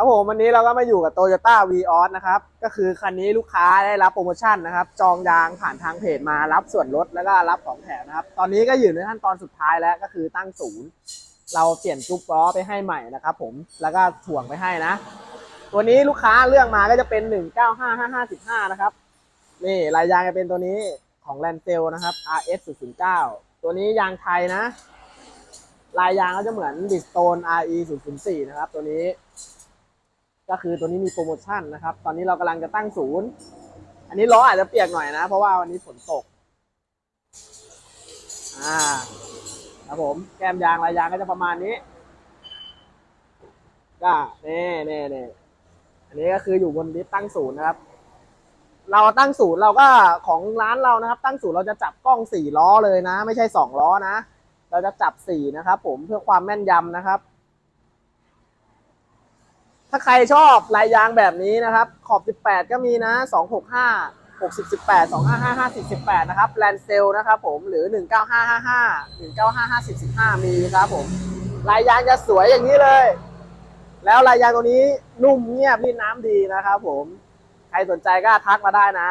ครับผมวันนี้เราก็มาอยู่กับ Toyota v ีออสนะครับ ก็คือคันนี้ลูกค้าได้รับโปรโมชั่นนะครับ จองยางผ่านทางเพจมารับส่วนลดแล้วก็รับของแถมนะครับ ตอนนี้ก็อยู่ในขั้นตอนสุดท้ายแล้วก็คือตั้งศูนย์ เราเปลี่ยนจุ๊บล้อไปให้ใหม่นะครับผมแล้วก็ถ่วงไปให้นะ ตัวนี้ลูกค้าเลือกมาก็จะเป็น 195555 นะครับ นี่ลายยางจะเป็นตัวนี้ของแลนเซลนะครับ RS 009ตัวนี้ยางไทยนะ ลายยางก็จะเหมือนบิสโตน RE 004นะครับตัวนี้ ก็คือตัวนี้มีโปรโมชั่นนะครับ ตอนนี้เรากำลังจะตั้งศูนย์ อันนี้ล้ออาจจะเปียกหน่อยนะ เพราะว่าวันนี้ฝนตก อ่า ครับผม แก้มยางลายยางก็จะประมาณนี้ก็เน่เน่เน่อันนี้ก็คืออยู่บนดิสตั้งศูนย์นะครับ เราตั้งศูนย์เราก็ของร้านเรานะครับ ตั้งศูนย์เราจะจับกล้องสี่ล้อเลยนะ ไม่ใช่สองล้อนะ เราจะจับสี่นะครับ ผมเพื่อความแม่นยำนะครับ ถ้าใครชอบลายยางแบบนี้นะครับ ขอบ 18 ก็มีนะ 265 60 18 255 50 18 นะครับแลนเซลนะครับผมหรือ 19555 195 50 15 มีครับผมลายยางจะสวยอย่างนี้เลย แล้วลายยางตัวนี้นุ่มเงียบรีดน้ำดีนะครับผม ใครสนใจก็ทักมาได้นะ